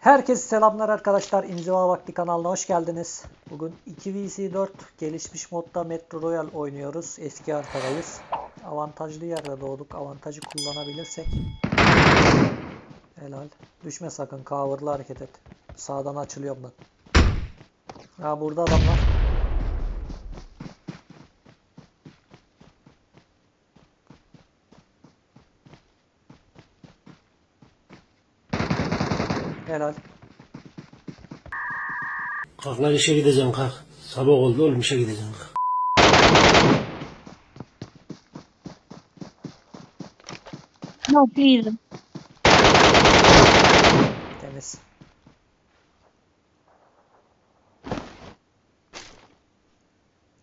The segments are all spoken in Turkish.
Herkese selamlar arkadaşlar. İnziva Vakti kanalına hoş geldiniz. Bugün 2vc4 gelişmiş modda Metro Royal oynuyoruz. Eski haritadayız. Avantajlı yerde doğduk. Avantajı kullanabilirsek. Helal. Düşme sakın. Cover'lı hareket et. Sağdan açılıyorum ben. Ha burada adamlar. Helal. Kalk lan işe gideceğim kalk. Sabah oldu oğlum işe gideceğim kalk. Not either. Temiz.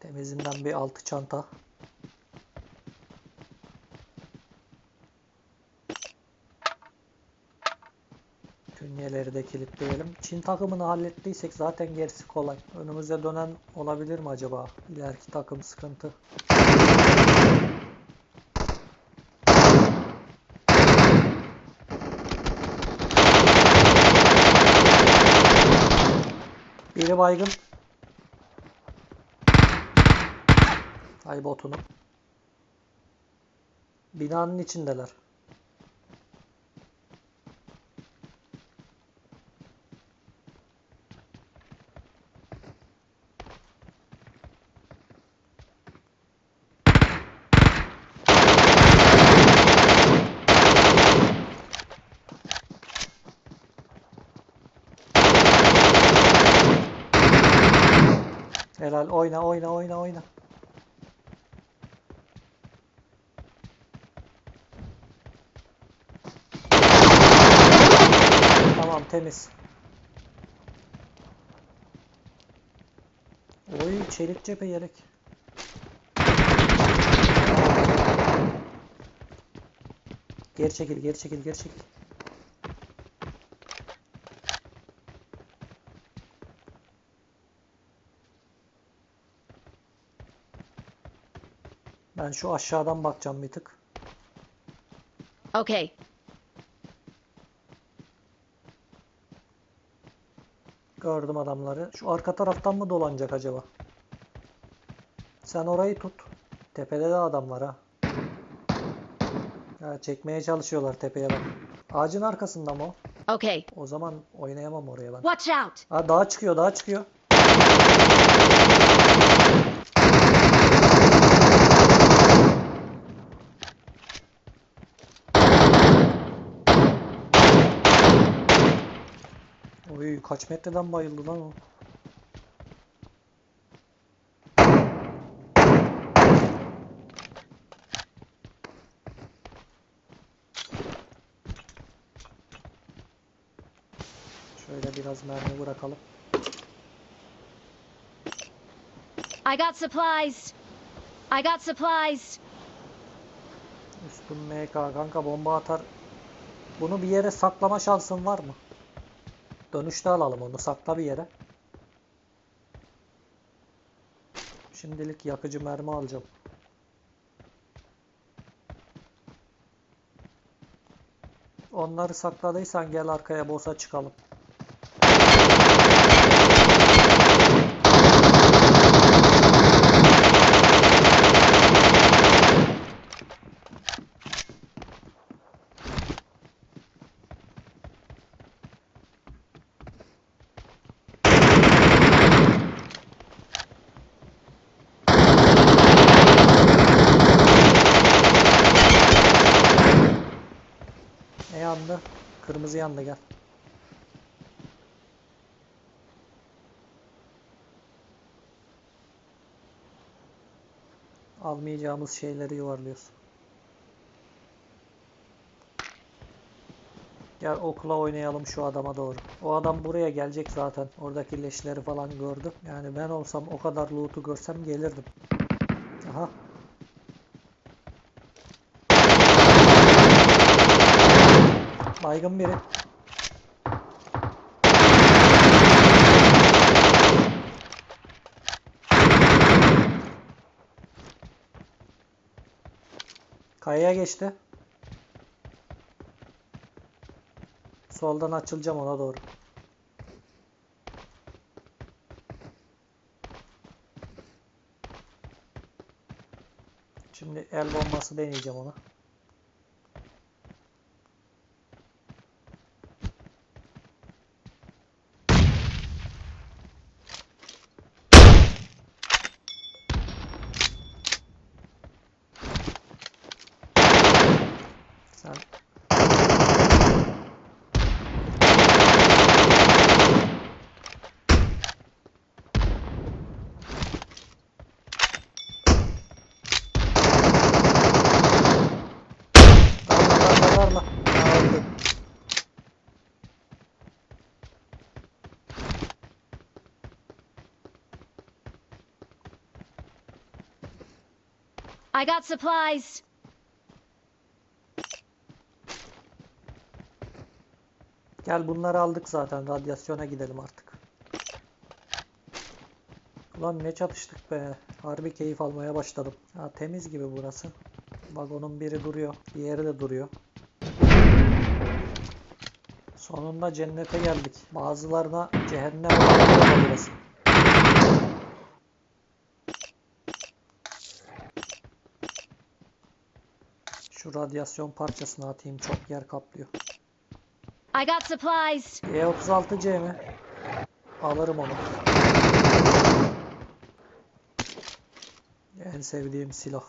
Temizinden bir altı çanta. Künyeleri de kilitleyelim. Çin takımını hallettiysek zaten gerisi kolay. Önümüze dönen olabilir mi acaba? İleriki takım sıkıntı. Biri baygın. Ay botunu. Binanın içindeler. Helal oyna oyna oyna oyna. Tamam temiz. Oy çelik cephe yelek. Geri çekil geri çekil geri çekil. Ben şu aşağıdan bakacağım bir tık. Okay. Gördüm adamları. Şu arka taraftan mı dolanacak acaba? Sen orayı tut. Tepede de adam var ha. Ya çekmeye çalışıyorlar tepeye bak. Ağacın arkasında mı o? Okay. O zaman oynayamam oraya ben. Watch out. Ha dağa çıkıyor, dağa çıkıyor. Oy kaç metreden bayıldı lan o. Şöyle biraz mermi bırakalım. I got supplies. I got supplies. Üstüm MK kanka bomba atar. Bunu bir yere saklama şansın var mı? Dönüşte alalım onu sakla bir yere. Şimdilik yakıcı mermi alacağım. Onları sakladıysan gel arkaya boss'a çıkalım. Ne yandı? Kırmızı yandı gel. Almayacağımız şeyleri yuvarlıyoruz. Gel okula oynayalım şu adama doğru. O adam buraya gelecek zaten. Oradaki leşleri falan gördüm. Yani ben olsam o kadar loot'u görsem gelirdim. Aha. Baygın biri. Kayaya geçti. Soldan açılacağım ona doğru. Şimdi el bombası deneyeceğim ona. Sen Darla darla darla. Ha, öldü. I got supplies. Gel bunları aldık zaten. Radyasyona gidelim artık. Ulan ne çatıştık be. Harbi keyif almaya başladım. Ha, temiz gibi burası. Vagonun biri duruyor. Diğeri de duruyor. Sonunda cennete geldik. Bazılarına cehennem burası. Şu radyasyon parçasını atayım. Çok yer kaplıyor. I got supplies. E36C mi? Alırım onu. En sevdiğim silah.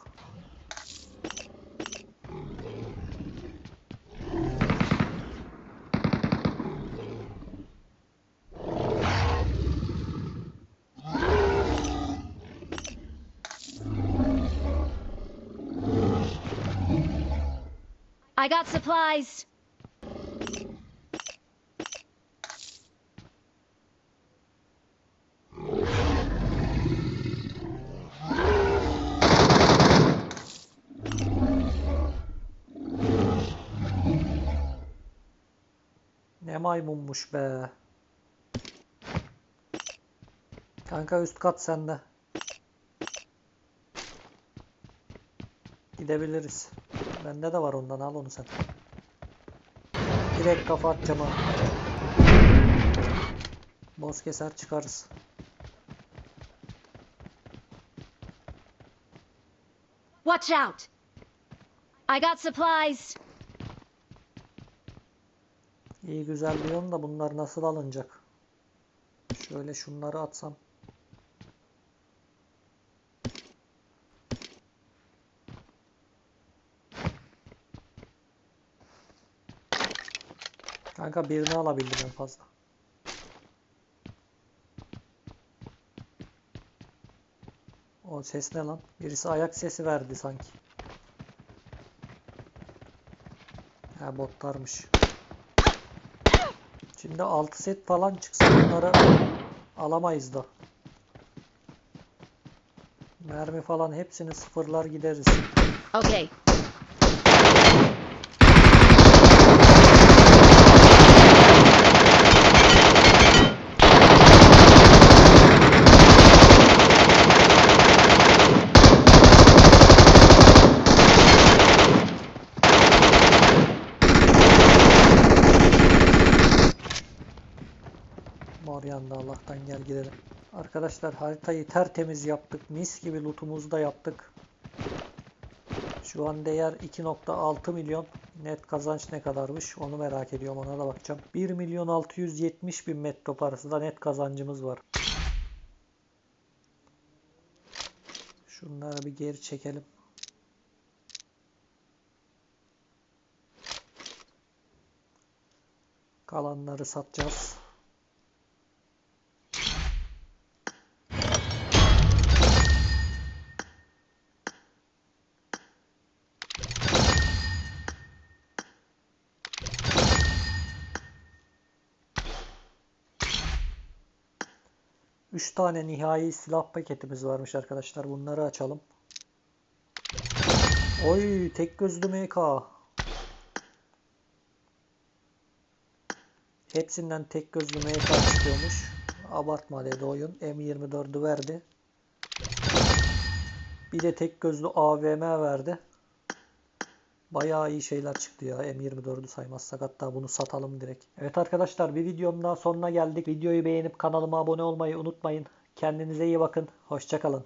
I got supplies. Ne maymunmuş be. Kanka üst kat sende. Gidebiliriz. Bende de var ondan al onu sen. Direkt kafa atacağım ha. Boz keser çıkarız. Watch out. I got supplies. İyi güzel diyorsun da bunlar nasıl alınacak? Şöyle şunları atsam. Kanka birini alabildim en fazla. O ses ne lan? Birisi ayak sesi verdi sanki. Ha botlarmış. Şimdi 6 set falan çıksa bunları alamayız da. Mermi falan hepsini sıfırlar gideriz. Okay. Mor yandı Allah'tan gel gidelim. Arkadaşlar haritayı tertemiz yaptık. Mis gibi lootumuzu da yaptık. Şu an değer 2.6 milyon. Net kazanç ne kadarmış onu merak ediyorum ona da bakacağım. 1 milyon 670 bin metro parası da net kazancımız var. Şunları bir geri çekelim. Kalanları satacağız. Üç tane nihai silah paketimiz varmış arkadaşlar. Bunları açalım. Oy tek gözlü MK. Hepsinden tek gözlü MK çıkıyormuş. Abartma dedi oyun. M24'ü verdi. Bir de tek gözlü AVM verdi. Bayağı iyi şeyler çıktı ya. M24'ü saymazsak hatta bunu satalım direkt. Evet arkadaşlar bir videonun daha sonuna geldik. Videoyu beğenip kanalıma abone olmayı unutmayın. Kendinize iyi bakın. Hoşçakalın.